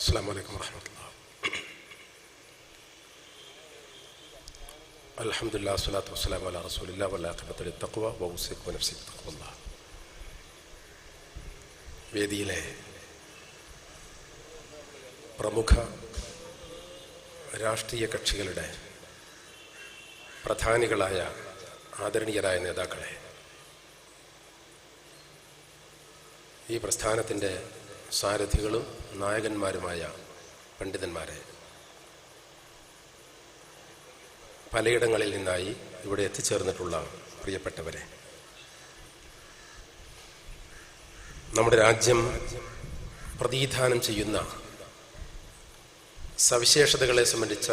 السلام عليكم ورحمة الله الحمد لله والصلاة والسلام على رسول الله والعاقبة للتقوى وأوصيكم ونفسي بتقوى الله വേദിയിലെ പ്രമുഖ രാഷ്ട്രീയ കക്ഷികളുടെ പ്രധാനികളായ ആദരണീയരായ നേതാക്കളെ ഈ പ്രസ്ഥാനത്തിൻ്റെ സാരഥികളും നായകന്മാരുമായ പണ്ഡിതന്മാരെ. പലയിടങ്ങളിൽ നിന്നായി ഇവിടെ എത്തിച്ചേർന്നിട്ടുള്ള പ്രിയപ്പെട്ടവരെ. നമ്മുടെ രാജ്യം പ്രതിധാനം ചെയ്യുന്ന സവിശേഷതകളെ സംബന്ധിച്ച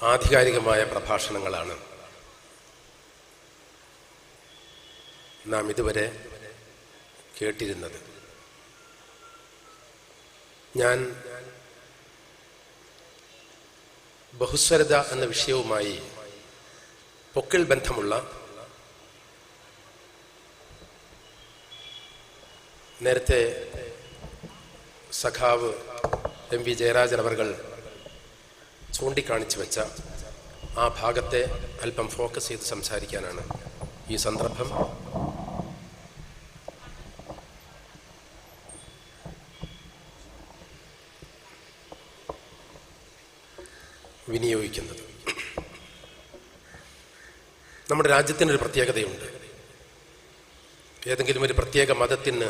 ആധികാരികമായ പ്രഭാഷണങ്ങളാണ് നാം ഇതുവരെ കേട്ടിരുന്നത്. ഞാൻ ബഹുസ്വരത എന്ന വിഷയവുമായി പൊക്കിൾ ബന്ധമുള്ള നേരത്തെ സഖാവ് എം വി ജയരാജൻ അവർ ചൂണ്ടിക്കാണിച്ചു വെച്ച ആ ഭാഗത്തെ അല്പം ഫോക്കസ് ചെയ്ത് സംസാരിക്കാനാണ് ഈ സന്ദർഭം. വിനിയോഗിക്കുന്നത്. നമ്മുടെ രാജ്യത്തിനൊരു പ്രത്യേകതയുണ്ട്. ഏതെങ്കിലും ഒരു പ്രത്യേക മതത്തിന്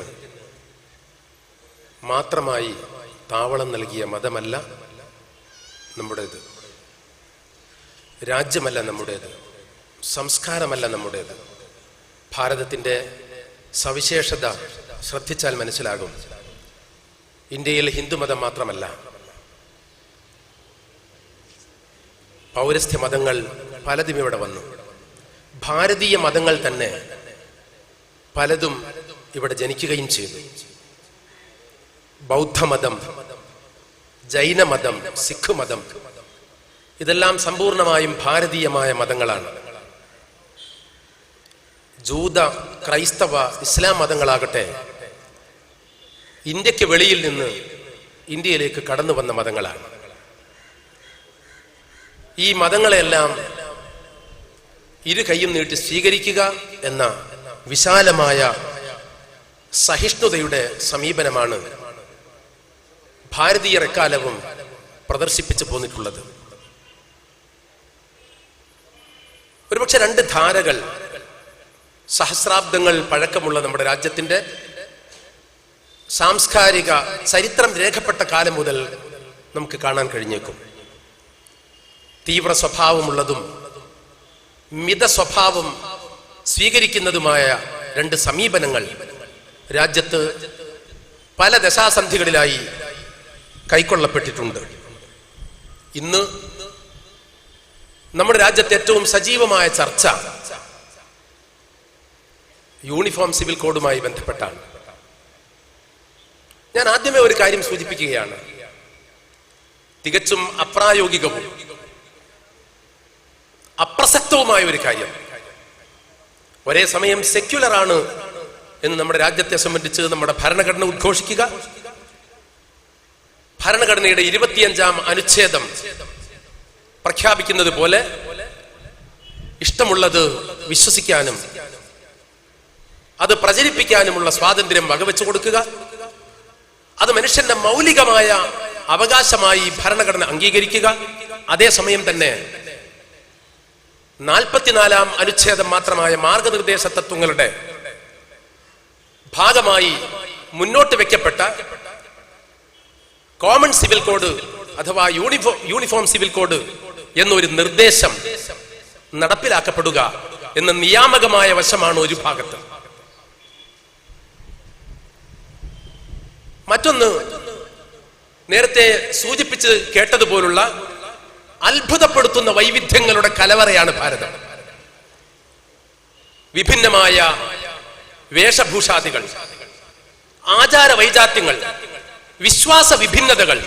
മാത്രമായി താവളം നൽകിയ മതമല്ല നമ്മുടേത്. രാജ്യമല്ല നമ്മുടേത്. സംസ്കാരമല്ല നമ്മുടേത്. ഭാരതത്തിന്റെ സവിശേഷത ശ്രദ്ധിച്ചാൽ മനസ്സിലാകും. ഇന്ത്യയിൽ ഹിന്ദുമതം മാത്രമല്ല. പൗരസ്ത്യ മതങ്ങൾ പലതും ഇവിടെ വന്നു. ഭാരതീയ മതങ്ങൾ തന്നെ പലതും ഇവിടെ ജനിക്കുകയും ചെയ്തു. ബൗദ്ധമതം ജൈനമതം സിഖ് മതം ഇതെല്ലാം സമ്പൂർണമായും ഭാരതീയമായ മതങ്ങളാണ്. ജൂത ക്രൈസ്തവ ഇസ്ലാം മതങ്ങളാകട്ടെ ഇന്ത്യയ്ക്ക് വെളിയിൽ നിന്ന് ഇന്ത്യയിലേക്ക് കടന്നു വന്ന മതങ്ങളാണ്. ഈ മതങ്ങളെല്ലാം ഇരു കൈയും നീട്ടി സ്വീകരിക്കുക എന്ന വിശാലമായ സഹിഷ്ണുതയുടെ സമീപനമാണ് ഭാരതീയർ എക്കാലവും പ്രദർശിപ്പിച്ചു പോന്നിട്ടുള്ളത്. ഒരുപക്ഷെ രണ്ട് ധാരകൾ സഹസ്രാബ്ദങ്ങൾ പഴക്കമുള്ള നമ്മുടെ രാജ്യത്തിന്റെ സാംസ്കാരിക ചരിത്രം രേഖപ്പെട്ട കാലം മുതൽ നമുക്ക് കാണാൻ കഴിഞ്ഞേക്കും. തീവ്ര സ്വഭാവമുള്ളതും മിത സ്വഭാവം സ്വീകരിക്കുന്നതുമായ രണ്ട് സമീപനങ്ങൾ രാജ്യത്ത് പല ദശാസന്ധികളിലായി കൈക്കൊള്ളപ്പെട്ടിട്ടുണ്ട്. ഇന്ന് നമ്മുടെ രാജ്യത്തെ ഏറ്റവും സജീവമായ ചർച്ച യൂണിഫോം സിവിൽ കോഡുമായി ബന്ധപ്പെട്ടാണ്. ഞാൻ ആദ്യമേ ഒരു കാര്യം സൂചിപ്പിക്കുകയാണ്. തികച്ചും അപ്രായോഗികവും അപ്രസക്തവുമായ ഒരു കാര്യം. ഒരേ സമയം സെക്യുലർ ആണ് എന്ന് നമ്മുടെ രാജ്യത്തെ സംബന്ധിച്ച് നമ്മുടെ ഭരണഘടന ഉദ്ഘോഷിക്കുക. ഭരണഘടനയുടെ ഇരുപത്തിയഞ്ചാം അനുച്ഛേദം പ്രഖ്യാപിക്കുന്നത് പോലെ ഇഷ്ടമുള്ളത് വിശ്വസിക്കാനും അത് പ്രചരിപ്പിക്കാനുമുള്ള സ്വാതന്ത്ര്യം വകവെച്ചു കൊടുക്കുക. അത് മനുഷ്യന്റെ മൗലികമായ അവകാശമായി ഭരണഘടന അംഗീകരിക്കുക. അതേസമയം തന്നെ നാൽപ്പത്തിനാലാം അനുച്ഛേദം മാത്രമായ മാർഗനിർദ്ദേശ തത്വങ്ങളുടെ ഭാഗമായി മുന്നോട്ട് വെക്കപ്പെട്ട കോമൺ സിവിൽ കോഡ് അഥവാ യൂണിഫോം യൂണിഫോം സിവിൽ കോഡ് എന്നൊരു നിർദ്ദേശം നടപ്പിലാക്കപ്പെടുക എന്ന നിയാമകമായ വശമാണ് ഒരു ഭാഗത്ത്. മറ്റൊന്ന് നേരത്തെ സൂചിപ്പിച്ച് കേട്ടതുപോലുള്ള അത്ഭുതപ്പെടുത്തുന്ന വൈവിധ്യങ്ങളുടെ കലവറയാണ് ഭാരതം. വിഭിന്നമായ വേഷഭൂഷാദികൾ ആചാര വൈജാത്യങ്ങൾ വിശ്വാസ വിഭിന്നതകൾ.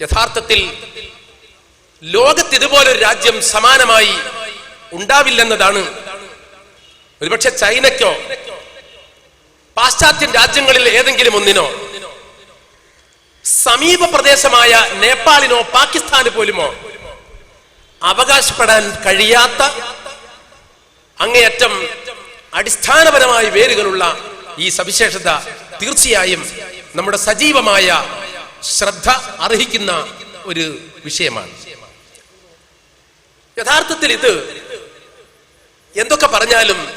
യഥാർത്ഥത്തിൽ ലോകത്ത് ഇതുപോലൊരു രാജ്യം സമാനമായി ഉണ്ടാവില്ലെന്നതാണ്. ഒരുപക്ഷെ ചൈനയ്ക്കോ പാശ്ചാത്യ രാജ്യങ്ങളിൽ ഏതെങ്കിലും ഒന്നിനോ സമീപ പ്രദേശമായ നേപ്പാളിനോ പാകിസ്ഥാന് പോലുമോ? അവകാശപ്പെടാൻ കഴിയാത്ത അങ്ങേയറ്റം അടിസ്ഥാനപരമായ വേരുകളുള്ള ഈ സവിശേഷത തീർച്ചയായും നമ്മുടെ സജീവമായ ശ്രദ്ധ അർഹിക്കുന്ന ഒരു വിഷയമാണ്. യഥാർത്ഥത്തിൽ ഇത് എന്തൊക്കെ പറഞ്ഞാലും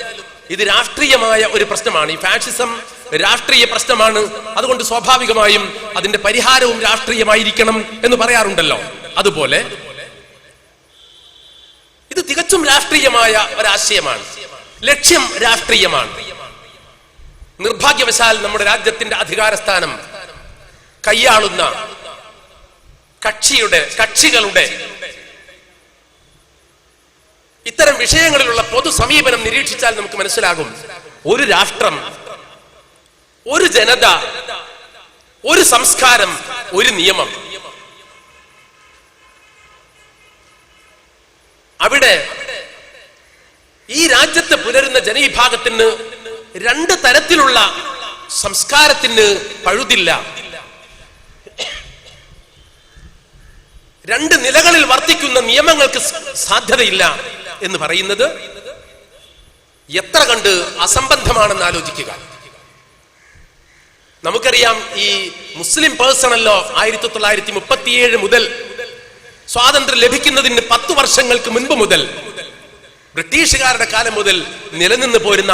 ഇത് രാഷ്ട്രീയമായ ഒരു പ്രശ്നമാണ്. ഈ ഫാഷിസം രാഷ്ട്രീയ പ്രശ്നമാണ്. അതുകൊണ്ട് സ്വാഭാവികമായും അതിന്റെ പരിഹാരവും രാഷ്ട്രീയമായിരിക്കണം എന്ന് പറയാറുണ്ടല്ലോ. അതുപോലെ ഇത് തികച്ചും രാഷ്ട്രീയമായ ഒരാശയമാണ്. ലക്ഷ്യം രാഷ്ട്രീയമാണ്. നിർഭാഗ്യവശാൽ നമ്മുടെ രാജ്യത്തിന്റെ അധികാരസ്ഥാനം കൈയാളുന്ന കക്ഷിയുടെ കക്ഷികളുടെ ഇത്തരം വിഷയങ്ങളിലുള്ള പൊതു സമീപനം നിരീക്ഷിച്ചാൽ നമുക്ക് മനസ്സിലാകും. ഒരു രാഷ്ട്രം ഒരു ജനത ഒരു സംസ്കാരം ഒരു നിയമം. അവിടെ ഈ രാജ്യത്ത് പുലരുന്ന ജനവിഭാഗത്തിന് രണ്ട് തരത്തിലുള്ള സംസ്കാരത്തിന് പഴുതില്ല. രണ്ട് നിലകളിൽ വർത്തിക്കുന്ന നിയമങ്ങൾക്ക് സാധ്യതയില്ല എന്ന് പറയുന്നത് എത്ര കണ്ട് അസംബന്ധമാണെന്ന് ആലോചിക്കുക. നമുക്കറിയാം ഈ മുസ്ലിം പേഴ്സണല്ലോ ആയിരത്തി തൊള്ളായിരത്തി മുപ്പത്തിയേഴ് മുതൽ സ്വാതന്ത്ര്യം ലഭിക്കുന്നതിന് പത്ത് വർഷങ്ങൾക്ക് മുൻപ് മുതൽ ബ്രിട്ടീഷുകാരുടെ കാലം മുതൽ നിലനിന്ന് പോരുന്ന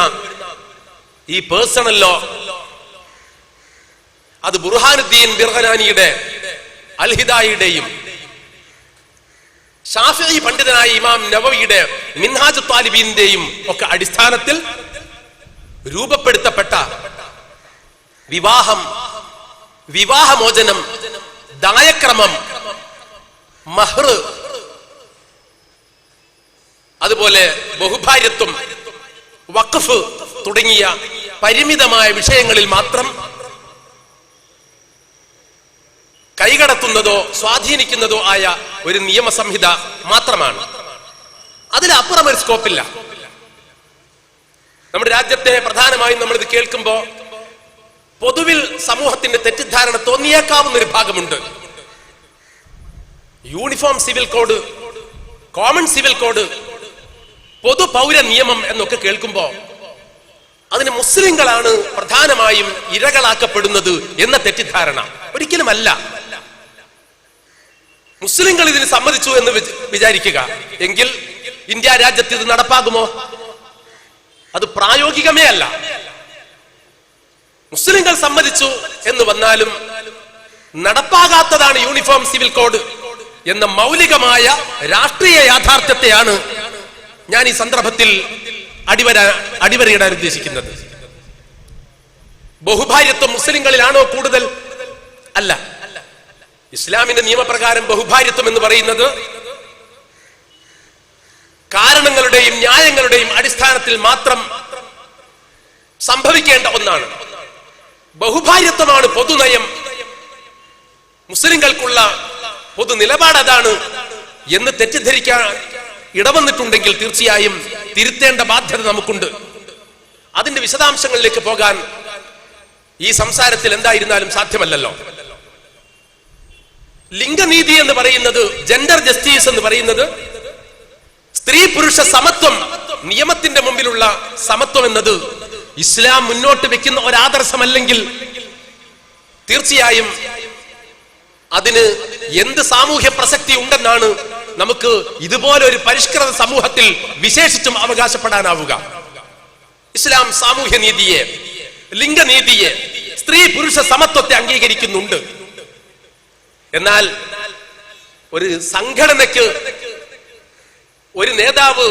ഈ പേഴ്സണൽ ലോ അത് ബുർഹാനുദ്ദീൻ ബിർഹനാനിയുടെ അൽഹിദായിയുടെയും ഷാഫി പണ്ഡിതനായ ഇമാം നവവിയുടെ മിൻഹാജ് താലിബീന്റെയും ഒക്കെ അടിസ്ഥാനത്തിൽ രൂപപ്പെടുത്തപ്പെട്ട വിവാഹം വിവാഹമോചനം ദായക്രമം മഹ്റ് അതുപോലെ ബഹുഭാര്യത്വം വഖഫ് തുടങ്ങിയ പരിമിതമായ വിഷയങ്ങളിൽ മാത്രം കൈകടത്തുന്നതോ സ്വാധീനിക്കുന്നതോ ആയ ഒരു നിയമസംഹിത മാത്രമാണ്. അതിലപ്പുറം ഒരു സ്കോപ്പില്ല നമ്മുടെ രാജ്യത്തെ പ്രധാനമായും നമ്മളിത് ഇത് കേൾക്കുമ്പോ പൊതുവിൽ സമൂഹത്തിന്റെ തെറ്റിദ്ധാരണ തോന്നിയേക്കാവുന്ന ഒരു ഭാഗമുണ്ട്. Uniform civil code common civil code പൊതു പൗര നിയമം എന്നൊക്കെ കേൾക്കുമ്പോ അതിന് മുസ്ലിങ്ങളാണ് പ്രധാനമായും ഇരകളാക്കപ്പെടുന്നത് എന്ന തെറ്റിദ്ധാരണ. ഒരിക്കലുമല്ല. മുസ്ലിങ്ങൾ ഇതിന് സമ്മതിച്ചു എന്ന് വിച- വിചാരിക്കുക. എങ്കിൽ ഇന്ത്യ രാജ്യത്ത് ഇത് നടപ്പാകുമോ? അത് പ്രായോഗികമേ അല്ല. മുസ്ലിങ്ങൾ സമ്മതിച്ചു എന്ന് വന്നാലും നടപ്പാകാത്തതാണ് യൂണിഫോം സിവിൽ കോഡ് എന്ന മൗലികമായ രാഷ്ട്രീയ യാഥാർത്ഥ്യത്തെയാണ് ഞാൻ ഈ സന്ദർഭത്തിൽ അടിവര അടിവരയിടാൻ ഉദ്ദേശിക്കുന്നത്. ബഹുഭാര്യത്വം മുസ്ലിങ്ങളിലാണോ കൂടുതൽ? അല്ല. ഇസ്ലാമിന്റെ നിയമപ്രകാരം ബഹുഭാര്യത്വം എന്ന് പറയുന്നത് കാരണങ്ങളുടെയും ന്യായങ്ങളുടെയും അടിസ്ഥാനത്തിൽ മാത്രം സംഭവിക്കേണ്ട ഒന്നാണ്. ബഹുഭാര്യത്വമാണ് പൊതുനയം. മുസ്ലിങ്ങൾക്കുള്ള പൊതു നിലപാട് അതാണ് എന്ന് തെറ്റിദ്ധരിക്കാൻ ഇടവന്നിട്ടുണ്ടെങ്കിൽ തീർച്ചയായും തിരുത്തേണ്ട ബാധ്യത നമുക്കുണ്ട്. അതിന്റെ വിശദാംശങ്ങളിലേക്ക് പോകാൻ ഈ സംസാരത്തിൽ എന്തായിരുന്നാലും സാധ്യമല്ലല്ലോ. ലിംഗനീതി എന്ന് പറയുന്നത് ജെൻഡർ ജസ്റ്റിസ് എന്ന് പറയുന്നത് സ്ത്രീ പുരുഷ സമത്വം നിയമത്തിന്റെ മുമ്പിലുള്ള സമത്വം എന്നത് ഇസ്ലാം മുന്നോട്ട് വെക്കുന്ന ഒരാദർശമല്ലെങ്കിൽ തീർച്ചയായും അതിന് എന്ത് സാമൂഹ്യ പ്രസക്തി ഉണ്ടെന്നാണ് നമുക്ക് ഇതുപോലെ ഒരു പരിഷ്കൃത സമൂഹത്തിൽ വിശേഷിച്ചും അവകാശപ്പെടാനാവുക. ഇസ്ലാം സാമൂഹ്യ നീതിയെ ലിംഗനീതിയെ സ്ത്രീ പുരുഷ സമത്വത്തെ അംഗീകരിക്കുന്നുണ്ട്. എന്നാൽ ഒരു സംഘടനയ്ക്ക് ഒരു നേതാവ്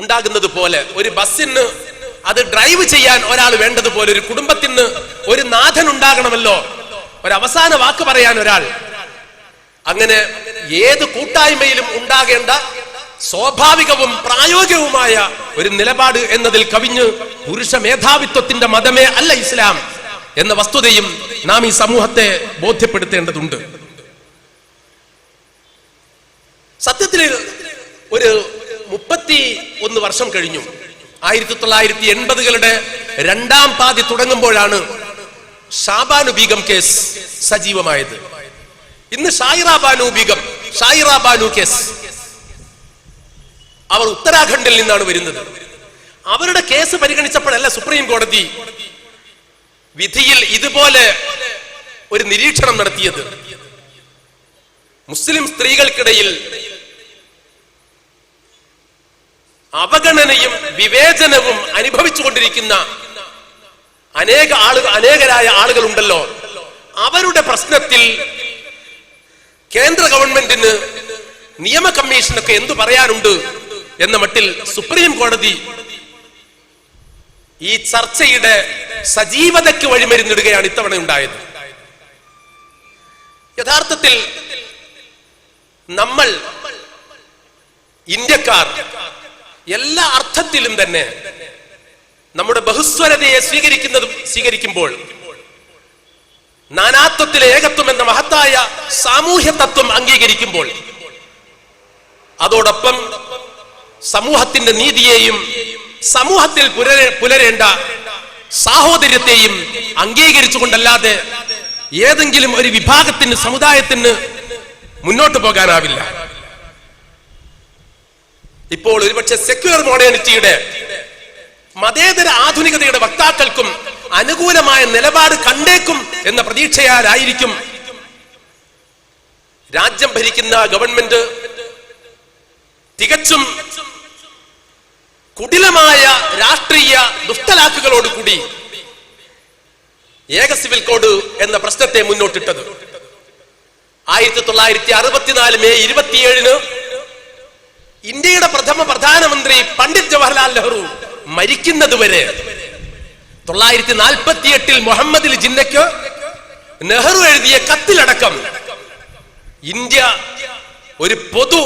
ഉണ്ടാകുന്നത് പോലെ ഒരു ബസ്സിന് അത് ഡ്രൈവ് ചെയ്യാൻ ഒരാൾ വേണ്ടതുപോലെ ഒരു കുടുംബത്തിന് ഒരു നാഥൻ ഉണ്ടാകണമല്ലോ ഒരവസാന വാക്ക് പറയാൻ ഒരാൾ. അങ്ങനെ ഏത് കൂട്ടായ്മയിലും ഉണ്ടാകേണ്ട സ്വാഭാവികവും പ്രായോഗികവുമായ ഒരു നിലപാട് എന്നതിൽ കവിഞ്ഞ് പുരുഷ മേധാവിത്വത്തിന്റെ മതമേ അല്ല ഇസ്ലാം എന്ന വസ്തുതയും നാം ഈ സമൂഹത്തെ ബോധ്യപ്പെടുത്തേണ്ടതുണ്ട്. സത്യത്തിൽ ഒരു മുപ്പത്തി ഒന്ന് വർഷം കഴിഞ്ഞു. ആയിരത്തി തൊള്ളായിരത്തി എൺപതുകളുടെ രണ്ടാം പാതി തുടങ്ങുമ്പോഴാണ് ഷാബാനു ബീഗം കേസ് സജീവമായത്. ഇന്ന് ഷായിറ ബാനു ബീഗം ഷായിറ ബാനു കേസ്. അവർ ഉത്തരാഖണ്ഡിൽ നിന്നാണ് വരുന്നത്. അവരുടെ കേസ് പരിഗണിച്ചപ്പോഴല്ല സുപ്രീം കോടതി വിധിയിൽ ഇതുപോലെ ഒരു നിരീക്ഷണം നടത്തിയത്. മുസ്ലിം സ്ത്രീകൾക്കിടയിൽ അവഗണനയും വിവേചനവും അനുഭവിച്ചുകൊണ്ടിരിക്കുന്ന അനേക ആളുകൾ അനേകരായ ആളുകളുണ്ടല്ലോ. അവരുടെ പ്രശ്നത്തിൽ കേന്ദ്ര ഗവൺമെന്റിന് നിയമ കമ്മീഷനൊക്കെ എന്തു പറയാനുണ്ട് എന്ന മട്ടിൽ സുപ്രീം കോടതി ഈ ചർച്ചയുടെ സജീവതയ്ക്ക് വഴിമരുന്നിടുകയാണ് ഇത്തവണ ഉണ്ടായത്. യഥാർത്ഥത്തിൽ നമ്മൾ ഇന്ത്യക്കാർ എല്ലാ അർത്ഥത്തിലും തന്നെ നമ്മുടെ ബഹുസ്വരതയെ സ്വീകരിക്കുന്നതും സ്വീകരിക്കുമ്പോൾ നാനാത്വത്തിലെ ഏകത്വം എന്ന മഹത്തായ സാമൂഹ്യ തത്വം അംഗീകരിക്കുമ്പോൾ അതോടൊപ്പം സമൂഹത്തിന്റെ നീതിയെയും സമൂഹത്തിൽ പുലരെ- പുലരേണ്ട സാഹോദര്യത്തെയും അംഗീകരിച്ചുകൊണ്ടല്ലാതെ ഏതെങ്കിലും ഒരു വിഭാഗത്തിന് സമുദായത്തിന് മുന്നോട്ട് പോകാനാവില്ല. ഇപ്പോൾ ഒരുപക്ഷെ സെക്യുലർ മോഡേണിറ്റിയുടെ മതേതര ആധുനികതയുടെ വക്താക്കൾക്കും അനുകൂലമായ നിലപാട് കണ്ടേക്കും എന്ന പ്രതീക്ഷയാലായിരിക്കും രാജ്യം ഭരിക്കുന്ന ഗവൺമെന്റ് തികച്ചും കുടിലമായ രാഷ്ട്രീയ ദുഷ്ടലാക്കുകളോടുകൂടി ഏക സിവിൽ കോഡ് എന്ന പ്രശ്നത്തെ മുന്നോട്ടിട്ടത്. ആയിരത്തി തൊള്ളായിരത്തി അറുപത്തിനാല് മെയ് ഇരുപത്തിയേഴിന് ഇന്ത്യയുടെ പ്രഥമ പ്രധാനമന്ത്രി പണ്ഡിറ്റ് ജവഹർലാൽ നെഹ്റു മരിക്കുന്നതുവരെ തൊള്ളായിരത്തി നാൽപ്പത്തി എട്ടിൽ മുഹമ്മദ് ജിന്നയ്ക്ക് നെഹ്റു എഴുതിയ കത്തിലടക്കം ഇന്ത്യ ഒരു പൊതു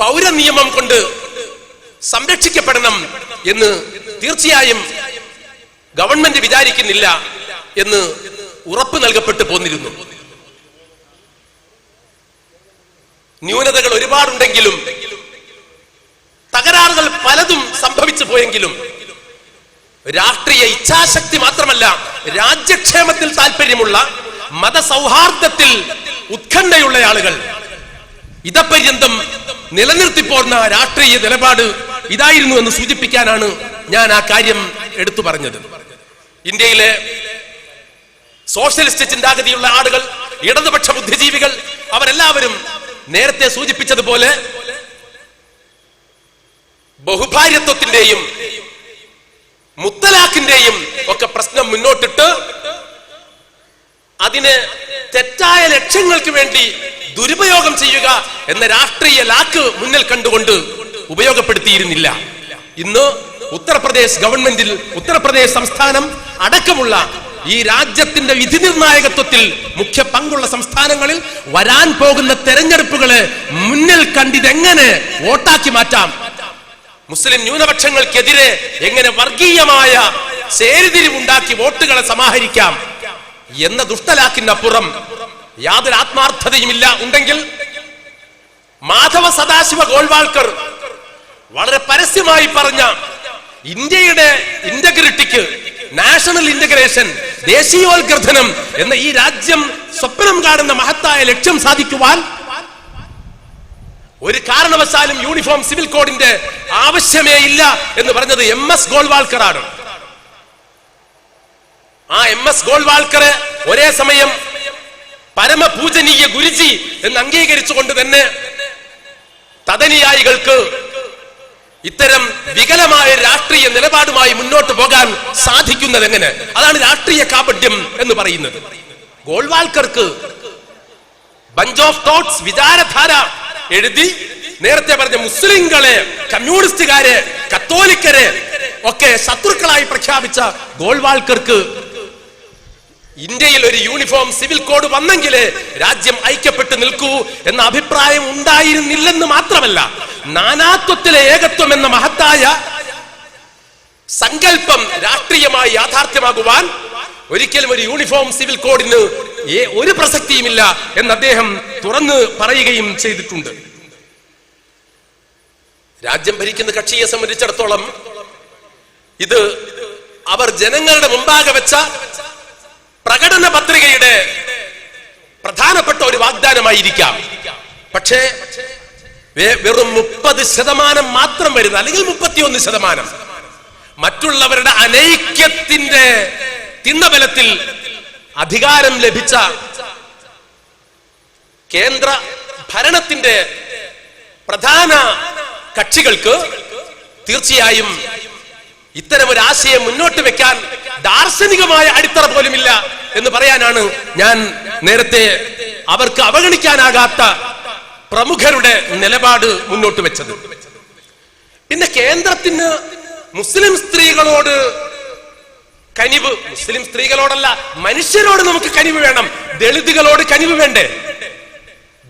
പൗര നിയമം കൊണ്ട് സംരക്ഷിക്കപ്പെടണം എന്ന് തീർച്ചയായും ഗവൺമെന്റ് വിചാരിക്കുന്നില്ല എന്ന് ഉറപ്പ് നൽകപ്പെട്ടു പോന്നിരുന്നു. ന്യൂനതകൾ ഒരുപാടുണ്ടെങ്കിലും തകരാറുകൾ പലതും സംഭവിച്ചു പോയെങ്കിലും രാഷ്ട്രീയ ഇച്ഛാശക്തി മാത്രമല്ല രാജ്യക്ഷേമത്തിൽ താല്പര്യമുള്ള മതസൗഹാർദ്ദത്തിൽ ഉത്കണ്ഠയുള്ള ആളുകൾ. ഇതപര്യന്തം നിലനിർത്തിപ്പോർന്ന രാഷ്ട്രീയ നിലപാട് ഇതായിരുന്നു എന്ന് സൂചിപ്പിക്കാനാണ് ഞാൻ ആ കാര്യം എടുത്തു പറഞ്ഞത്. ഇന്ത്യയിലെ സോഷ്യലിസ്റ്റ് ചിന്താഗതിയുള്ള ആളുകൾ ഇടതുപക്ഷ ബുദ്ധിജീവികൾ അവരെല്ലാവരും നേരത്തെ സൂചിപ്പിച്ചതുപോലെ ബഹുഭാര്യത്വത്തിന്റെയും മുത്തലാഖിന്റെയും ഒക്കെ പ്രശ്നം മുന്നോട്ടിട്ട് അതിന് തെറ്റായ ലക്ഷ്യങ്ങൾക്ക് വേണ്ടി ദുരുപയോഗം ചെയ്യുക എന്ന രാഷ്ട്രീയ ലാക്ക് മുന്നിൽ കണ്ടുകൊണ്ട് ഉപയോഗപ്പെടുത്തിയിരുന്നില്ല. ഇന്ന് ഉത്തർപ്രദേശ് ഗവൺമെന്റിൽ ഉത്തർപ്രദേശ് സംസ്ഥാനം അടക്കമുള്ള ഈ രാജ്യത്തിന്റെ വിധി നിർണായകത്വത്തിൽ മുഖ്യ പങ്കുള്ള സംസ്ഥാനങ്ങളിൽ വരാൻ പോകുന്ന തെരഞ്ഞെടുപ്പുകളെ മുന്നിൽ കണ്ടിതെങ്ങനെ വോട്ടാക്കി മാറ്റാം? മുസ്ലിം ന്യൂനപക്ഷങ്ങൾക്കെതിരെ എങ്ങനെ വർഗീയമായ ചേരിതിരിവുണ്ടാക്കി വോട്ടുകളെ സമാഹരിക്കാം എന്ന ദുഷ്ടലാക്കിനപ്പുറം യാതൊരു ആത്മാർത്ഥതയുമില്ല. ഉണ്ടെങ്കിൽ മാധവ സദാശിവ ഗോൾവാൾക്കർ വളരെ പരസ്യമായി പറഞ്ഞ ഇന്ത്യയുടെ ഇന്റഗ്രിറ്റിക്ക് നാഷണൽ ഇന്റഗ്രേഷൻ ദേശീയോത്ഗ്രഥനം എന്ന ഈ രാജ്യം സ്വപ്നം കാണുന്ന മഹത്തായ ലക്ഷ്യം സാധിക്കുവാൻ ഒരു കാരണവശാലും യൂണിഫോം സിവിൽ കോഡിന്റെ ആവശ്യമേ ഇല്ല എന്ന് പറഞ്ഞത് എം എസ് ഗോൾവാൾക്കർ ആണ് ആ എം എസ് ഗോൾവാൾക്കർ ഒരേ സമയം പരമപൂജനീയ ഗുരുജി എന്ന് അംഗീകരിച്ചുകൊണ്ട് തന്നെ തദനിയായികൾക്ക് ഇത്തരം വികലമായ രാഷ്ട്രീയ നിലപാടുമായി മുന്നോട്ട് പോകാൻ സാധിക്കുന്നത് എങ്ങനെ അതാണ് രാഷ്ട്രീയ കാപട്യം എന്ന് പറയുന്നത്. ഗോൾവാൾക്കർക്ക് ബഞ്ച് ഓഫ് തോട്ട്സ് വിചാരധാര എഴുതി നേരത്തെ പറഞ്ഞ മുസ്ലിങ്ങളെ കമ്മ്യൂണിസ്റ്റുകാരെ കത്തോലിക്കരെ ഒക്കെ ശത്രുക്കളായി പ്രഖ്യാപിച്ച ഗോൾവാൾക്കർക്ക് ഇന്ത്യയിൽ ഒരു യൂണിഫോം സിവിൽ കോഡ് വന്നെങ്കിലേ രാജ്യം ഐക്യപ്പെട്ട് നിൽക്കൂ എന്ന അഭിപ്രായം ഉണ്ടായിരുന്നില്ലെന്ന് മാത്രമല്ല നാനാത്വത്തിലെ ഏകത്വം എന്ന മഹത്തായ സങ്കല്പം രാഷ്ട്രീയമായി യാഥാർത്ഥ്യമാകുവാൻ ഒരിക്കലും ഒരു യൂണിഫോം സിവിൽ കോഡിന് ഒരു പ്രസക്തിയുമില്ല എന്ന് അദ്ദേഹം തുറന്ന് പറയുകയും ചെയ്തിട്ടുണ്ട്. രാജ്യം ഭരിക്കുന്ന കക്ഷിയെ സംബന്ധിച്ചിടത്തോളം ഇത് അവർ ജനങ്ങളുടെ മുമ്പാകെ വെച്ച പ്രകടന പത്രികയുടെ പ്രധാനപ്പെട്ട ഒരു വാഗ്ദാനമായിരിക്കാം. പക്ഷേ വെറും മുപ്പത് ശതമാനം മാത്രം വരുന്ന അല്ലെങ്കിൽ മുപ്പത്തിയൊന്ന് ശതമാനം മറ്റുള്ളവരുടെ അനൈക്യത്തിന്റെ തിന്നബലത്തിൽ അധികാരം ലഭിച്ച കേന്ദ്ര ഭരണത്തിന്റെ പ്രധാന കക്ഷികൾക്ക് തീർച്ചയായും ഇത്തരം ഒരു ആശയം മുന്നോട്ട് വെക്കാൻ ദാർശനികമായ അടിത്തറ പോലുമില്ല എന്ന് പറയാനാണ് ഞാൻ നേരത്തെ അവർക്ക് അവഗണിക്കാനാകാത്ത പ്രമുഖരുടെ നിലപാട് മുന്നോട്ട് വെച്ചത്. പിന്നെ കേന്ദ്രത്തിന് മുസ്ലിം സ്ത്രീകളോട് കനിവ്. മുസ്ലിം സ്ത്രീകളോടല്ല മനുഷ്യരോട് നമുക്ക് കനിവ് വേണം. ദളിതുകളോട് കനിവ് വേണ്ടേ?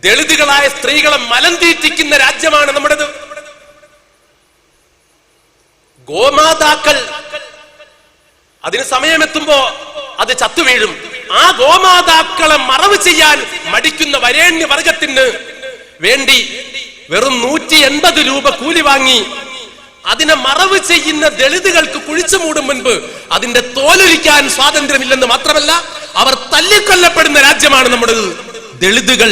ദളിതുകളായ സ്ത്രീകളെ മലം തീറ്റിക്കുന്ന രാജ്യമാണ് നമ്മുടേത്. ഗോമാതാക്കൾ അതിന് സമയമെത്തുമ്പോ അത് ചത്തുവീഴും ആ ഗോമാതാക്കളെ മറവ് ചെയ്യാൻ മടിക്കുന്ന വരേണ്യ വർഗത്തിന് വേണ്ടി വെറും നൂറ്റി എൺപത് രൂപ കൂലി വാങ്ങി അതിനെ മറവ് ചെയ്യുന്ന ദളിതുകൾക്ക് കുഴിച്ചു മൂടും മുൻപ് അതിന്റെ തോലൊലിക്കാൻ സ്വാതന്ത്ര്യമില്ലെന്ന് മാത്രമല്ല അവർ തല്ലിക്കൊല്ലപ്പെടുന്ന രാജ്യമാണ് നമ്മുടെ ദളിതുകൾ.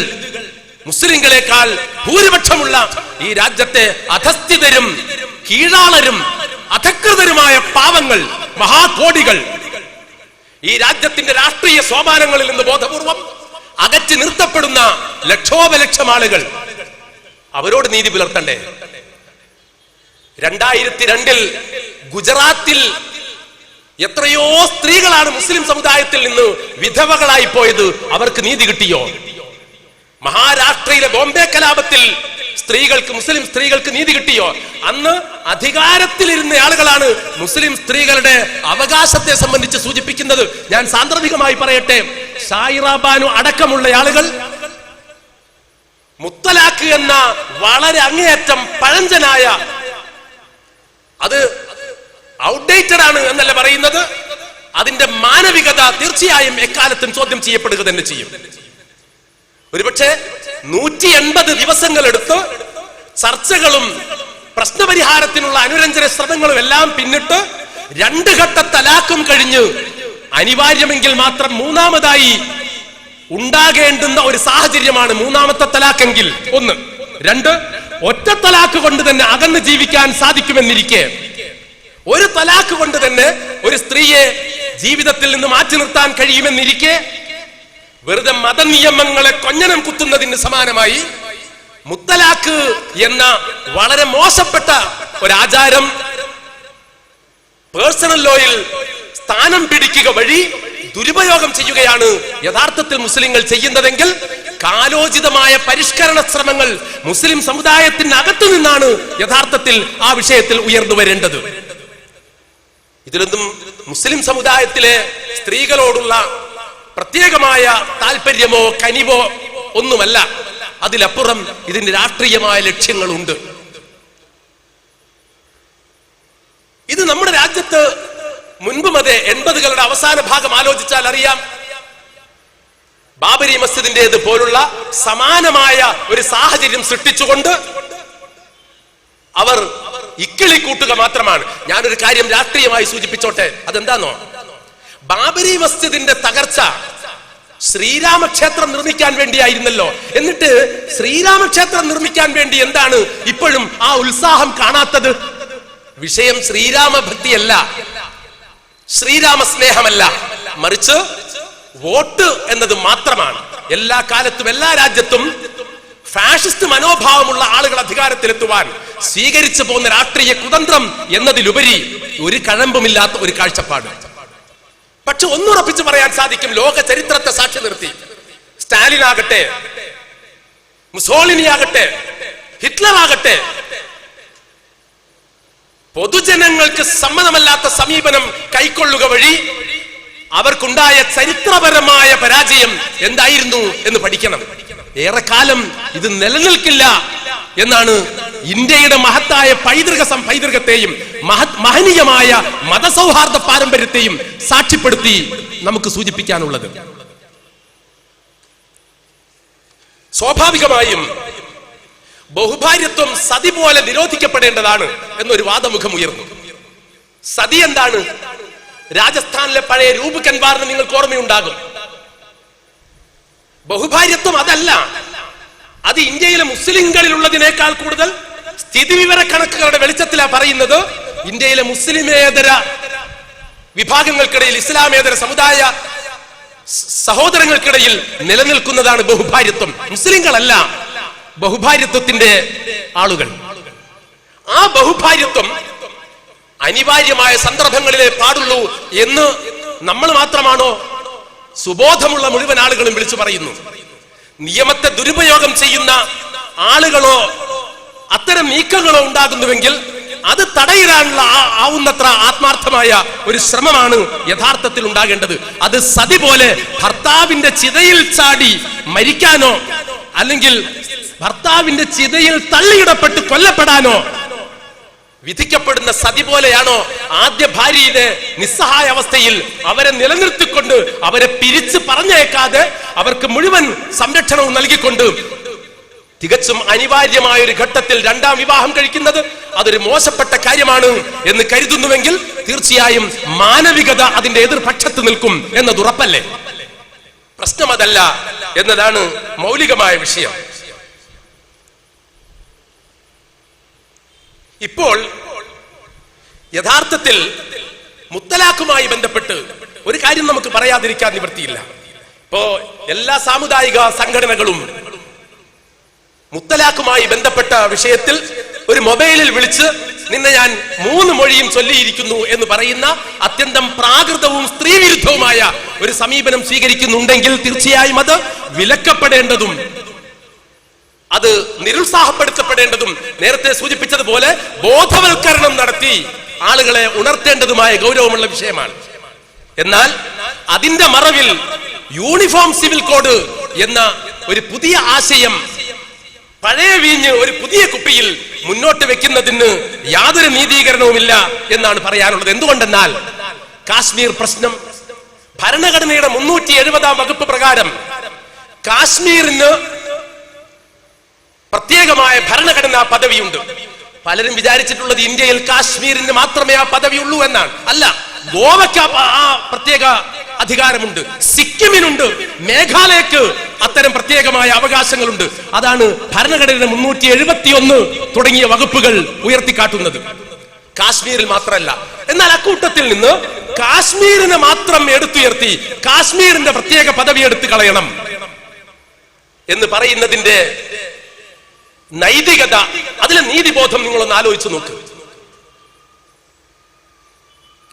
മുസ്ലിങ്ങളെക്കാൾ ഭൂരിപക്ഷമുള്ള ഈ രാജ്യത്തെ അധസ്ഥിതരും കീഴാളരും അധകൃതരുമായ പാവങ്ങൾ മഹാകോടികൾ. ഈ രാജ്യത്തിന്റെ രാഷ്ട്രീയ സോപാനങ്ങളിൽ നിന്ന് ബോധപൂർവം അകറ്റി നിർത്തപ്പെടുന്ന ലക്ഷോപലക്ഷം ആളുകൾ. അവരോട് നീതി പുലർത്തണ്ടേ? രണ്ടായിരത്തി രണ്ടിൽ ഗുജറാത്തിൽ എത്രയോ സ്ത്രീകളാണ് മുസ്ലിം സമുദായത്തിൽ നിന്ന് വിധവകളായി പോയത്. അവർക്ക് നീതി കിട്ടിയോ? മഹാരാഷ്ട്രയിലെ ബോംബെ കലാപത്തിൽ സ്ത്രീകൾക്ക് മുസ്ലിം സ്ത്രീകൾക്ക് നീതി കിട്ടിയോ? അന്ന് അധികാരത്തിലിരുന്ന ആളുകളാണ് മുസ്ലിം സ്ത്രീകളുടെ അവകാശത്തെ സംബന്ധിച്ച് സൂചിപ്പിക്കുന്നത്. ഞാൻ സാന്ദർഭികമായി പറയട്ടെ. ഷായിറാബാനു അടക്കമുള്ള ആളുകൾ മുത്തലാക്ക് എന്ന വളരെ അങ്ങേയറ്റം പഴഞ്ചനായ അത് ഔട്ട്ഡേറ്റഡ് ആണ് എന്നല്ല പറയുന്നത്? അതിന്റെ മാനവികത തീർച്ചയായും എക്കാലത്തും ചോദ്യം ചെയ്യപ്പെടുക തന്നെ ചെയ്യും. ഒരുപക്ഷെ നൂറ്റി എൺപത് ദിവസങ്ങൾ എടുത്ത് ചർച്ചകളും പ്രശ്നപരിഹാരത്തിനുള്ള അനുരഞ്ജന ശ്രമങ്ങളും എല്ലാം പിന്നിട്ട് രണ്ട് ഘട്ട തലാക്കും കഴിഞ്ഞ് അനിവാര്യമെങ്കിൽ മാത്രം മൂന്നാമതായി ഉണ്ടാകേണ്ടുന്ന ഒരു സാഹചര്യമാണ് മൂന്നാമത്തെ തലാക്കെങ്കിൽ ഒന്ന്. രണ്ട്. ഒറ്റ തലാക്ക് കൊണ്ട് തന്നെ അകന്ന് ജീവിക്കാൻ സാധിക്കുമെന്നിരിക്കെ. ഒരു തലാക്ക് കൊണ്ട് തന്നെ ഒരു സ്ത്രീയെ ജീവിതത്തിൽ നിന്ന് മാറ്റി നിർത്താൻ കഴിയുമെന്നിരിക്കെ. വെറുതെ മതനിയമങ്ങളെ കൊഞ്ഞനം കുത്തുന്നതിന് സമാനമായി മുത്തലാക്ക് എന്ന വളരെ മോശപ്പെട്ട ഒരാചാരം പേഴ്സണൽ ലോയിൽ സ്ഥാനം പിടിക്കുക വഴി ദുരുപയോഗം ചെയ്യുകയാണ് യഥാർത്ഥത്തിൽ മുസ്ലിങ്ങൾ ചെയ്യുന്നതെങ്കിൽ കാലോചിതമായ പരിഷ്കരണ ശ്രമങ്ങൾ മുസ്ലിം സമുദായത്തിനകത്തു നിന്നാണ് യഥാർത്ഥത്തിൽ ആ വിഷയത്തിൽ ഉയർന്നു വരേണ്ടത്. ഇതിലൊന്നും മുസ്ലിം സമുദായത്തിലെ സ്ത്രീകളോടുള്ള പ്രത്യേകമായ താല്പര്യമോ കനിവോ ഒന്നുമല്ല. അതിലപ്പുറം ഇതിന് രാഷ്ട്രീയമായ ലക്ഷ്യങ്ങളുണ്ട്. ഇത് നമ്മുടെ രാജ്യത്ത് മുൻപും അതെ എൺപതുകളുടെ അവസാന ഭാഗം ആലോചിച്ചാൽ അറിയാം. ബാബരി മസ്ജിദിന്റേത് പോലുള്ള സമാനമായ ഒരു സാഹചര്യം സൃഷ്ടിച്ചുകൊണ്ട് അവർ ഇക്കിളി കൂട്ടുക മാത്രമാണ്. ഞാനൊരു കാര്യം രാഷ്ട്രീയമായി സൂചിപ്പിച്ചോട്ടെ. അതെന്താണോ ബാബരി മസ്ജിദിന്റെ തകർച്ച ശ്രീരാമക്ഷേത്രം നിർമ്മിക്കാൻ വേണ്ടിയായിരുന്നല്ലോ. എന്നിട്ട് ശ്രീരാമക്ഷേത്രം നിർമ്മിക്കാൻ വേണ്ടി എന്താണ് ഇപ്പോഴും ആ ഉത്സാഹം കാണാത്തത്? വിഷയം ശ്രീരാമ ശ്രീരാമ സ്നേഹമല്ല മറിച്ച് വോട്ട് എന്നത് മാത്രമാണ്. എല്ലാ കാലത്തും എല്ലാ രാജ്യത്തും ഫാഷിസ്റ്റ് മനോഭാവമുള്ള ആളുകൾ അധികാരത്തിലെത്തുവാൻ സ്വീകരിച്ചു പോകുന്ന രാഷ്ട്രീയ കുതന്ത്രം എന്നതിലുപരി ഒരു കഴമ്പുമില്ലാത്ത ഒരു കാഴ്ചപ്പാട്. പക്ഷെ ഒന്നുറപ്പിച്ച് പറയാൻ സാധിക്കും ലോക ചരിത്രത്തെ സാക്ഷി നിർത്തി. സ്റ്റാലിൻ ആകട്ടെ മുസോളിനി ആകട്ടെ ഹിറ്റ്ലർ ആകട്ടെ പൊതുജനങ്ങൾക്ക് സമ്മതമല്ലാത്ത സമീപനം കൈക്കൊള്ളുക വഴി അവർക്കുണ്ടായ ചരിത്രപരമായ പരാജയം എന്തായിരുന്നു എന്ന് പഠിക്കണം. ഏറെക്കാലം ഇത് നിലനിൽക്കില്ല എന്നാണ് ഇന്ത്യയുടെ മഹത്തായ പൈതൃക പൈതൃകത്തെയും മഹത് മഹനീയമായ മതസൗഹാർദ്ദ പാരമ്പര്യത്തെയും സാക്ഷ്യപ്പെടുത്തി നമുക്ക് സൂചിപ്പിക്കാനുള്ളത്. സ്വാഭാവികമായും ബഹുഭാര്യത്വം സതി പോലെ നിരോധിക്കപ്പെടേണ്ടതാണ് എന്നൊരു വാദമുഖം ഉയർന്നു. സതി എന്താണ്? രാജസ്ഥാനിലെ പഴയ രൂപ് കൻവാറിന് നിങ്ങൾക്ക് ഓർമ്മയുണ്ടാകും. ബഹുഭാര്യത്വം അതല്ല. അത് ഇന്ത്യയിലെ മുസ്ലിങ്ങളിലുള്ളതിനേക്കാൾ കൂടുതൽ സ്ഥിതിവിവര കണക്കുകളുടെ വെളിച്ചത്തിലാണ് പറയുന്നത്. ഇന്ത്യയിലെ മുസ്ലിമേതര വിഭാഗങ്ങൾക്കിടയിൽ ഇസ്ലാമേതര സമുദായ സഹോദരങ്ങൾക്കിടയിൽ നിലനിൽക്കുന്നതാണ് ബഹുഭാര്യത്വം. മുസ്ലിങ്ങളല്ല. ബഹുഭാര്യത്വത്തിന്റെ ആളുകൾ. ആ ബഹുഭാര്യത്വം അനിവാര്യമായ സന്ദർഭങ്ങളിലെ പാടുള്ളൂ എന്ന് നമ്മൾ മാത്രമാണോ സുബോധമുള്ള മുഴുവൻ ആളുകളും വിളിച്ചു പറയുന്നു? നിയമത്തെ ദുരുപയോഗം ചെയ്യുന്ന ആളുകളോ അത്തരം നീക്കങ്ങളോ ഉണ്ടാകുന്നുവെങ്കിൽ അത് തടയിടാനുള്ള ആവുന്നത്ര ആത്മാർത്ഥമായ ഒരു ശ്രമമാണ് യഥാർത്ഥത്തിൽ ഉണ്ടാകേണ്ടത്. അത് സതി പോലെ ഭർത്താവിന്റെ ചിതയിൽ ചാടി മരിക്കാനോ അല്ലെങ്കിൽ ഭർത്താവിന്റെ ചിതയിൽ തള്ളിയിടപ്പെട്ട് കൊല്ലപ്പെടാനോ? വിധിക്കപ്പെടുന്ന സതി പോലെയാണോ ആദ്യ ഭാര്യയുടെ നിസ്സഹായ അവസ്ഥയിൽ അവരെ നിലനിർത്തിക്കൊണ്ട് അവരെ പിരിച്ച് പറഞ്ഞേക്കാതെ അവർക്ക് മുഴുവൻ സംരക്ഷണവും നൽകിക്കൊണ്ട് തികച്ചും അനിവാര്യമായ ഒരു ഘട്ടത്തിൽ രണ്ടാം വിവാഹം കഴിക്കുന്നത് അതൊരു മോശപ്പെട്ട കാര്യമാണ് എന്ന് കരുതുന്നുവെങ്കിൽ തീർച്ചയായും മാനവികത അതിന്റെ എതിർപക്ഷത്ത് നിൽക്കും എന്നത് ഉറപ്പല്ലേ? പ്രശ്നം അതല്ല എന്നതാണ് മൗലികമായ വിഷയം. ഇപ്പോൾ യഥാർത്ഥത്തിൽ മുത്തലാഖുമായി ബന്ധപ്പെട്ട് ഒരു കാര്യം നമുക്ക് പറയാതിരിക്കാൻ നിവൃത്തിയില്ല. ഇപ്പോ എല്ലാ സാമുദായിക സംഘടനകളും മുത്തലാഖുമായി ബന്ധപ്പെട്ട വിഷയത്തിൽ ഒരു മൊബൈലിൽ വിളിച്ച് നിന്നെ ഞാൻ മൂന്ന് മൊഴിയും ചൊല്ലിയിരിക്കുന്നു എന്ന് പറയുന്ന അത്യന്തം പ്രാകൃതവും സ്ത്രീവിരുദ്ധവുമായ ഒരു സമീപനം സ്വീകരിക്കുന്നുണ്ടെങ്കിൽ തീർച്ചയായും അത് വിലക്കപ്പെടേണ്ടതും അത് നിരുത്സാഹപ്പെടുത്തപ്പെടേണ്ടതും നേരത്തെ സൂചിപ്പിച്ചതുപോലെ ബോധവൽക്കരണം നടത്തി ആളുകളെ ഉണർത്തേണ്ടതുമായ ഗൗരവമുള്ള വിഷയമാണ്. എന്നാൽ അതിന്റെ മറവിൽ യൂണിഫോം സിവിൽ കോഡ് എന്ന ഒരു പുതിയ ആശയം പഴയ വീഞ്ഞ് ഒരു പുതിയ കുപ്പിയിൽ മുന്നോട്ട് വെക്കുന്നതിന് യാതൊരു നീതീകരണവുമില്ല എന്നാണ് പറയാനുള്ളത്. എന്തുകൊണ്ടെന്നാൽ കാശ്മീർ പ്രശ്നം ഭരണഘടനയുടെ മുന്നൂറ്റി എഴുപതാം വകുപ്പ് പ്രകാരം കാശ്മീരിന് പ്രത്യേകമായ ഭരണഘടനാ പദവിയുണ്ട്. പലരും വിചാരിച്ചിട്ടുള്ളത് ഇന്ത്യയിൽ കാശ്മീരിന് മാത്രമേ ആ പദവിയുള്ളൂ എന്നാണ്. അല്ല ഗോവയ്ക്ക് ആ പ്രത്യേക അധികാരമുണ്ട്. സിക്കിമിനുണ്ട്. മേഘാലയക്ക് അത്തരം പ്രത്യേകമായ അവകാശങ്ങളുണ്ട്. അതാണ് ഭരണഘടന മുന്നൂറ്റി എഴുപത്തി ഒന്ന് തുടങ്ങിയ വകുപ്പുകൾ ഉയർത്തിക്കാട്ടുന്നത്. കാശ്മീരിൽ മാത്രമല്ല. എന്നാൽ അക്കൂട്ടത്തിൽ നിന്ന് കാശ്മീരിനെ മാത്രം എടുത്തുയർത്തി കാശ്മീരിന്റെ പ്രത്യേക പദവി എടുത്തു കളയണം എന്ന് പറയുന്നതിന്റെ നൈതികത. അതിലെ നീതിബോധം നിങ്ങളൊന്ന് ആലോചിച്ച് നോക്ക്.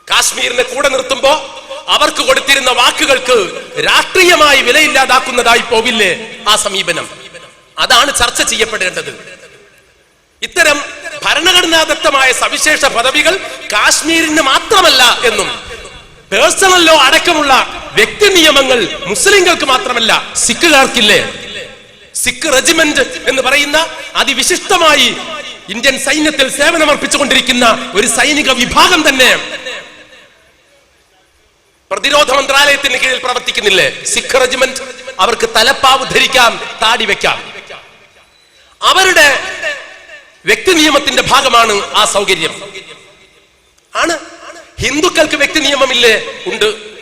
കാശ്മീരിനെ കൂടെ നിർത്തുമ്പോ അവർക്ക് കൊടുത്തിരുന്ന വാക്കുകൾക്ക് രാഷ്ട്രീയമായി വിലയില്ലാതാക്കുന്നതായി പോവില്ലേ ആ സമീപനം? അതാണ് ചർച്ച ചെയ്യപ്പെടേണ്ടത്. ഇത്തരം ഭരണഘടനാദത്തമായ സവിശേഷ പദവികൾ കാശ്മീരിന് മാത്രമല്ല എന്നും പേഴ്സണൽ ലോ അടക്കമുള്ള വ്യക്തി നിയമങ്ങൾ മുസ്ലിങ്ങൾക്ക് മാത്രമല്ല സിഖുകാർക്കില്ലേ? സിഖ് റെജിമെന്റ് എന്ന് പറയുന്ന അതിവിശിഷ്ടമായി ഇന്ത്യൻ സൈന്യത്തിൽ സേവനമർപ്പിച്ചുകൊണ്ടിരിക്കുന്ന ഒരു സൈനിക വിഭാഗം തന്നെ പ്രതിരോധ മന്ത്രാലയത്തിന് കീഴിൽ പ്രവർത്തിക്കുന്നില്ലേ? സിഖ് റെജിമെന്റ്. അവർക്ക് തലപ്പാവ് ധരിക്കാം താടി വെക്കാം. അവരുടെ വ്യക്തി നിയമത്തിന്റെ ഭാഗമാണ് ആ സൗകര്യം. ആണ്. ഹിന്ദുക്കൾക്ക് വ്യക്തി നിയമമില്ലേ? ഉണ്ട്.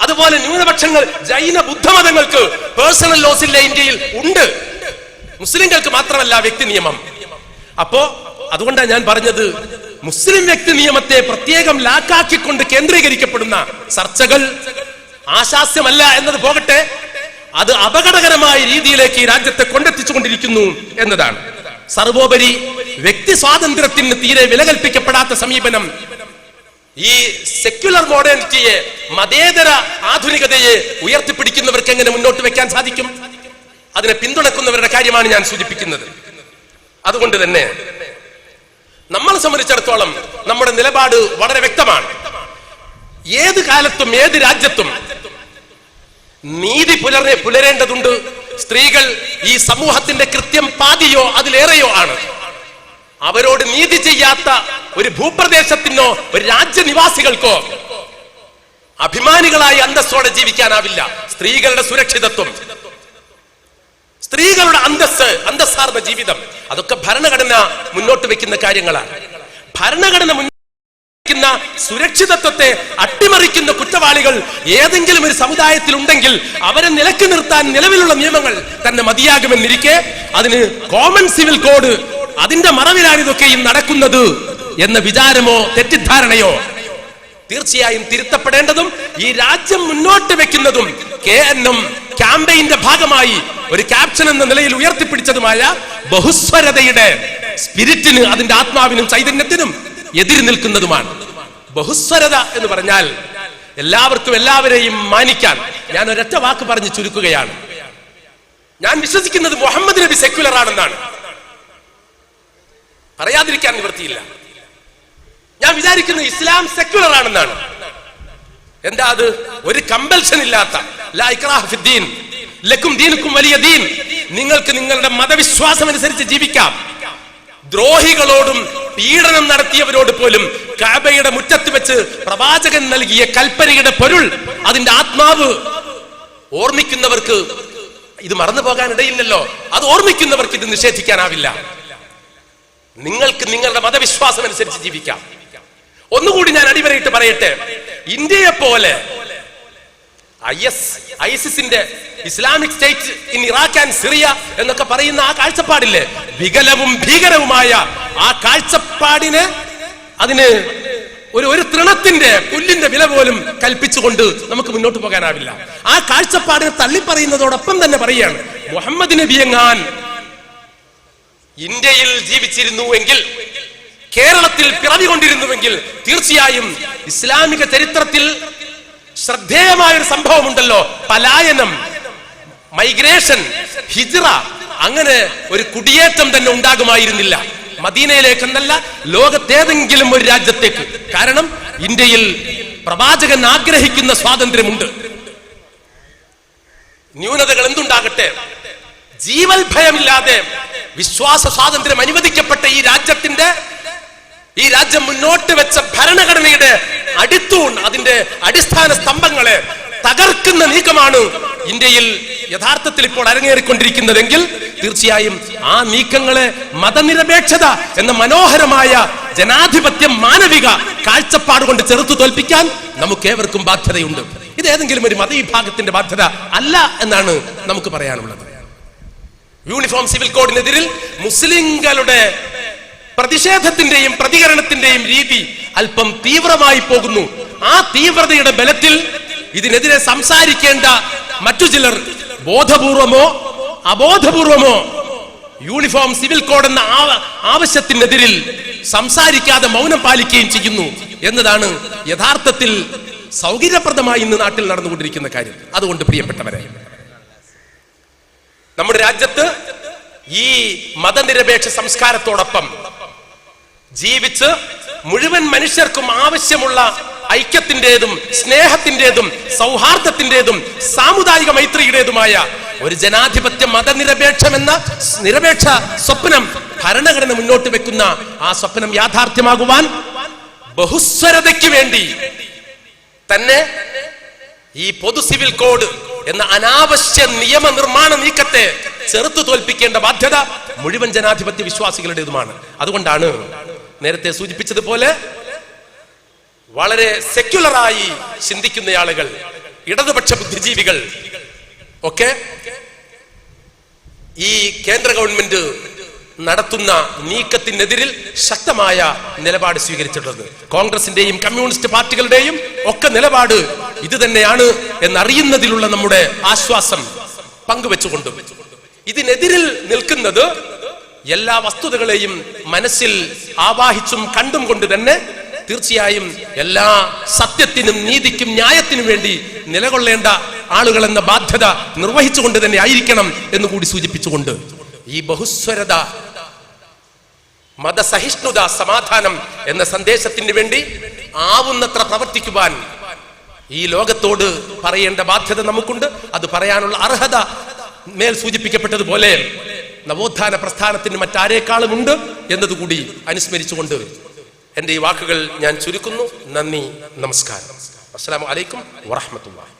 അതുപോലെ ന്യൂനപക്ഷങ്ങൾ ജൈന ബുദ്ധമതങ്ങൾക്ക് പേഴ്സണൽ ലോസ് ഇല്ല ഇന്ത്യയിൽ. ഉണ്ട്. മുസ്ലിങ്ങൾക്ക് മാത്രമല്ല വ്യക്തി നിയമം. അപ്പോ അതുകൊണ്ടാണ് ഞാൻ പറഞ്ഞത് മുസ്ലിം വ്യക്തി നിയമത്തെ പ്രത്യേകം ലാക്കാക്കിക്കൊണ്ട് കേന്ദ്രീകരിക്കപ്പെടുന്ന ചർച്ചകൾ ആശാസ്യമല്ല എന്നത് പോകട്ടെ അത് അപകടകരമായ രീതിയിലേക്ക് ഈ രാജ്യത്തെ കൊണ്ടെത്തിച്ചുകൊണ്ടിരിക്കുന്നു എന്നതാണ്. സർവോപരി വ്യക്തി സ്വാതന്ത്ര്യത്തിന് തീരെ വില കൽപ്പിക്കപ്പെടാത്ത സമീപനം ഈ സെക്യുലർ മോഡേണിറ്റിയെ മതേതര ആധുനികതയെ ഉയർത്തിപ്പിടിക്കുന്നവർക്ക് എങ്ങനെ മുന്നോട്ട് വെക്കാൻ സാധിക്കും? അതിനെ പിന്തുണക്കുന്നവരുടെ കാര്യമാണ് ഞാൻ സൂചിപ്പിക്കുന്നത്. അതുകൊണ്ട് തന്നെ നമ്മളെ സംബന്ധിച്ചിടത്തോളം നമ്മുടെ നിലപാട് വളരെ വ്യക്തമാണ്. ഏത് കാലത്തും ഏത് രാജ്യത്തും നീതി പുലരെ പുലരേണ്ടതുണ്ട്. സ്ത്രീകൾ ഈ സമൂഹത്തിന്റെ കൃത്യം പാതിയോ അതിലേറെയോ ആണ്. അവരോട് നീതി ചെയ്യാത്ത ഒരു ഭൂപ്രദേശത്തിനോ ഒരു രാജ്യനിവാസികൾക്കോ അഭിമാനികളായി അന്തസ്സോടെ ജീവിക്കാനാവില്ല. സ്ത്രീകളുടെ സുരക്ഷിതത്വം. സ്ത്രീകളുടെ അന്തസ് അന്തസ്സാർന്ന ജീവിതം. അതൊക്കെ ഭരണഘടന മുന്നോട്ട് വെക്കുന്ന കാര്യങ്ങളാണ്. ഭരണഘടന മുന്നോട്ട് ക്കുന്ന സുരക്ഷിതത്വത്തെ അട്ടിമറിക്കുന്ന കുറ്റവാളികൾ ഏതെങ്കിലും ഒരു സമുദായത്തിൽ ഉണ്ടെങ്കിൽ അവരെ നിലയ്ക്ക് നിർത്താൻ നിലവിലുള്ള നിയമങ്ങൾ തന്നെ മതിയാകുമെന്നിരിക്കെ അതിന് കോമൺ സിവിൽ കോഡ് അതിന്റെ മറവിലാണ് ഇതൊക്കെയും നടക്കുന്നത് എന്ന വിചാരമോ തെറ്റിദ്ധാരണയോ തീർച്ചയായും തിരുത്തപ്പെടേണ്ടതും ഈ രാജ്യം മുന്നോട്ട് വെക്കുന്നതും കെ എൻ എം ക്യാമ്പയിന്റെ ഭാഗമായി ഒരു ക്യാപ്ഷൻ എന്ന നിലയിൽ ഉയർത്തിപ്പിടിച്ചതുമായ ബഹുസ്വരതയുടെ സ്പിരിറ്റിന് അതിന്റെ ആത്മാവിനും ചൈതന്യത്തിനും എതിര് നിൽക്കുന്നതുമാണ്. ബഹുസ്വരത എന്ന് പറഞ്ഞാൽ എല്ലാവർക്കും എല്ലാവരെയും മാനിക്കാൻ ഞാൻ ഒരൊറ്റ വാക്ക് പറഞ്ഞ് ചുരുക്കുകയാണ്. ഞാൻ വിശ്വസിക്കുന്നത് മുഹമ്മദ് നബി സെക്യുലർ ആണെന്നാണ്. പറയാതിരിക്കാൻ നിവൃത്തിയില്ല. ഞാൻ വിചാരിക്കുന്നത് ഇസ്ലാം സെക്യുലർ ആണെന്നാണ്. എന്താ അത്? ഒരു കമ്പൽഷൻ ഇല്ലാത്ത. ലാ ഫിദ്ദീൻ. ലക്കും ദീനുക്കും വലിയ ദീൻ. നിങ്ങൾക്ക് നിങ്ങളുടെ മതവിശ്വാസം അനുസരിച്ച് ജീവിക്കാം. ദ്രോഹികളോടും പീഡനം നടത്തിയവരോട് പോലും കാബയുടെ മുറ്റത്ത് വെച്ച് പ്രവാചകൻ നൽകിയ കൽപ്പനയുടെ പൊരുൾ അതിന്റെ ആത്മാവ് ഓർമ്മിക്കുന്നവർക്ക് ഇത് മറന്നു പോകാൻ ഇടയില്ലല്ലോ അത് ഓർമ്മിക്കുന്നവർക്ക് ഇത് നിഷേധിക്കാനാവില്ല. നിങ്ങൾക്ക് നിങ്ങളുടെ മതവിശ്വാസം അനുസരിച്ച് ജീവിക്കാം. ഒന്നുകൂടി ഞാൻ അടിവരയിട്ട് പറയട്ടെ. ഇന്ത്യയെ പോലെ I S ഐസിസിന്റെ Islamic State in Iraq and Syria എന്നൊക്കെ പറയുന്ന ആ കാഴ്ചപ്പാടില്ലേ? വികലവും ഭീകരവുമായ ആ കാഴ്ചപ്പാടിന് അതിന് ഒരു ഒരു തൃണത്തിന്റെ പുല്ലിന്റെ വില പോലും കൽപ്പിച്ചുകൊണ്ട് നമുക്ക് മുന്നോട്ട് പോകാനാവില്ല. ആ കാഴ്ചപ്പാടിനെ തള്ളിപ്പറയുന്നതോടൊപ്പം തന്നെ പറയാണ് മുഹമ്മദ് നബി എങ്ങാൻ ഇന്ത്യയിൽ ജീവിച്ചിരുന്നുവെങ്കിൽ കേരളത്തിൽ പിറവി കൊണ്ടിരുന്നുവെങ്കിൽ തീർച്ചയായും ഇസ്ലാമിക ചരിത്രത്തിൽ ശ്രദ്ധേയമായ ഒരു സംഭവം ഉണ്ടല്ലോ പലായനം മൈഗ്രേഷൻ ഹിജ്റ അങ്ങനെ ഒരു കുടിയേറ്റം തന്നെ ഉണ്ടാകുമായിരുന്നില്ല. മദീനയിലേക്ക് എന്നല്ല ലോകത്തേതെങ്കിലും ഒരു രാജ്യത്തേക്ക്. കാരണം ഇന്ത്യയിൽ പ്രവാചകൻ ആഗ്രഹിക്കുന്ന സ്വാതന്ത്ര്യമുണ്ട്. ന്യൂനതകൾ എന്തുണ്ടാകട്ടെ? ജീവൽ ഭയമില്ലാതെ വിശ്വാസ സ്വാതന്ത്ര്യം അനുവദിക്കപ്പെട്ട ഈ രാജ്യത്തിന്റെ ഈ രാജ്യം മുന്നോട്ട് വെച്ച ഭരണഘടനയുടെ അടിത്തൂൺ അതിന്റെ അടിസ്ഥാന സ്തംഭങ്ങളെ തകർക്കുന്ന നീക്കമാണ് ഇന്ത്യയിൽ യഥാർത്ഥത്തിൽ ഇപ്പോൾ അരങ്ങേറിക്കൊണ്ടിരിക്കുന്നതെങ്കിൽ തീർച്ചയായും ആ നീക്കങ്ങളെ മതനിരപേക്ഷത എന്ന മനോഹരമായ ജനാധിപത്യ മാനവിക കാഴ്ചപ്പാട് കൊണ്ട് ചെറുത്തു തോൽപ്പിക്കാൻ നമുക്ക് ഏവർക്കും ബാധ്യതയുണ്ട്. ഇത് ഏതെങ്കിലും ഒരു മതവിഭാഗത്തിന്റെ ബാധ്യത അല്ല എന്നാണ് നമുക്ക് പറയാനുള്ളത്. യൂണിഫോം സിവിൽ കോഡിനെതിരിൽ മുസ്ലിങ്ങളുടെ പ്രതിഷേധത്തിന്റെയും പ്രതികരണത്തിന്റെയും രീതി അല്പം തീവ്രമായി പോകുന്നു. ആ തീവ്രതയുടെ ബലത്തിൽ ഇതിനെതിരെ സംസാരിക്കേണ്ട മറ്റു ചിലർ ബോധപൂർവമോ അബോധപൂർവമോ യൂണിഫോം സിവിൽ കോഡ് എന്ന ആവ- ആവശ്യത്തിനെതിരിൽ സംസാരിക്കാതെ മൗനം പാലിക്കുകയും ചെയ്യുന്നു എന്നതാണ് യഥാർത്ഥത്തിൽ സൗകര്യപ്രദമായി ഇന്ന് നാട്ടിൽ നടന്നുകൊണ്ടിരിക്കുന്ന കാര്യം. അതുകൊണ്ട് പ്രിയപ്പെട്ടവരെ നമ്മുടെ രാജ്യത്ത് ഈ മതനിരപേക്ഷ സംസ്കാരത്തോടൊപ്പം ജീവിച്ച് മുഴുവൻ മനുഷ്യർക്കും ആവശ്യമുള്ള ഐക്യത്തിന്റേതും സ്നേഹത്തിന്റേതും സൗഹാർദ്ദത്തിന്റേതും സാമുദായിക മൈത്രിയുടേതുമായ ഒരു ജനാധിപത്യ മതനിരപേക്ഷമെന്ന നിരപേക്ഷ സ്വപ്നം ഭരണഘടന മുന്നോട്ട് വെക്കുന്ന ആ സ്വപ്നം യാഥാർത്ഥ്യമാകുവാൻ ബഹുസ്വരതയ്ക്ക് വേണ്ടി തന്നെ ഈ പൊതു സിവിൽ കോഡ് എന്ന അനാവശ്യ നിയമനിർമ്മാണ നീക്കത്തെ ചെറുത്തു തോൽപ്പിക്കേണ്ട ബാധ്യത മുഴുവൻ ജനാധിപത്യ വിശ്വാസികളുടേതുമാണ്. അതുകൊണ്ടാണ് നേരത്തെ സൂചിപ്പിച്ചതുപോലെ വളരെ സെക്യുലറായി ചിന്തിക്കുന്ന ആളുകൾ ഇടതുപക്ഷ ബുദ്ധിജീവികൾ ഒക്കെ ഈ കേന്ദ്ര ഗവൺമെന്റ് നടത്തുന്ന നീക്കത്തിനെതിരിൽ ശക്തമായ നിലപാട് സ്വീകരിച്ചിട്ടുള്ളത്. കോൺഗ്രസിന്റെയും കമ്മ്യൂണിസ്റ്റ് പാർട്ടികളുടെയും ഒക്കെ നിലപാട് ഇത് തന്നെയാണ് എന്നറിയുന്നതിലുള്ള നമ്മുടെ ആശ്വാസം പങ്കുവെച്ചുകൊണ്ട്. ഇതിനെതിരിൽ നിൽക്കുന്നത് എല്ലാ വസ്തുതകളെയും മനസ്സിൽ ആവാഹിച്ചും കണ്ടും കൊണ്ട് തന്നെ തീർച്ചയായും എല്ലാ സത്യത്തിനും നീതിക്കും ന്യായത്തിനും വേണ്ടി നിലകൊള്ളേണ്ട ആളുകൾ എന്ന ബാധ്യത നിർവഹിച്ചുകൊണ്ട് തന്നെ ആയിരിക്കണം എന്ന് കൂടി സൂചിപ്പിച്ചുകൊണ്ട് ഈ ബഹുസ്വരത മതസഹിഷ്ണുത സമാധാനം എന്ന സന്ദേശത്തിന് വേണ്ടി ആവുന്നത്ര പ്രവർത്തിക്കുവാൻ ഈ ലോകത്തോട് പറയേണ്ട ബാധ്യത നമുക്കുണ്ട്. അത് പറയാനുള്ള അർഹത മേൽ സൂചിപ്പിക്കപ്പെട്ടതുപോലെ നവോത്ഥാന പ്രസ്ഥാനത്തിന് മറ്റാരേക്കാളും ഉണ്ട് എന്നതുകൂടി അനുസ്മരിച്ചുകൊണ്ട് എന്റെ ഈ വാക്കുകൾ ഞാൻ ചുരുക്കുന്നു. നന്ദി നമസ്കാരം. അസ്സാം വലൈക്കും വറഹ്മത്തുള്ളാഹി.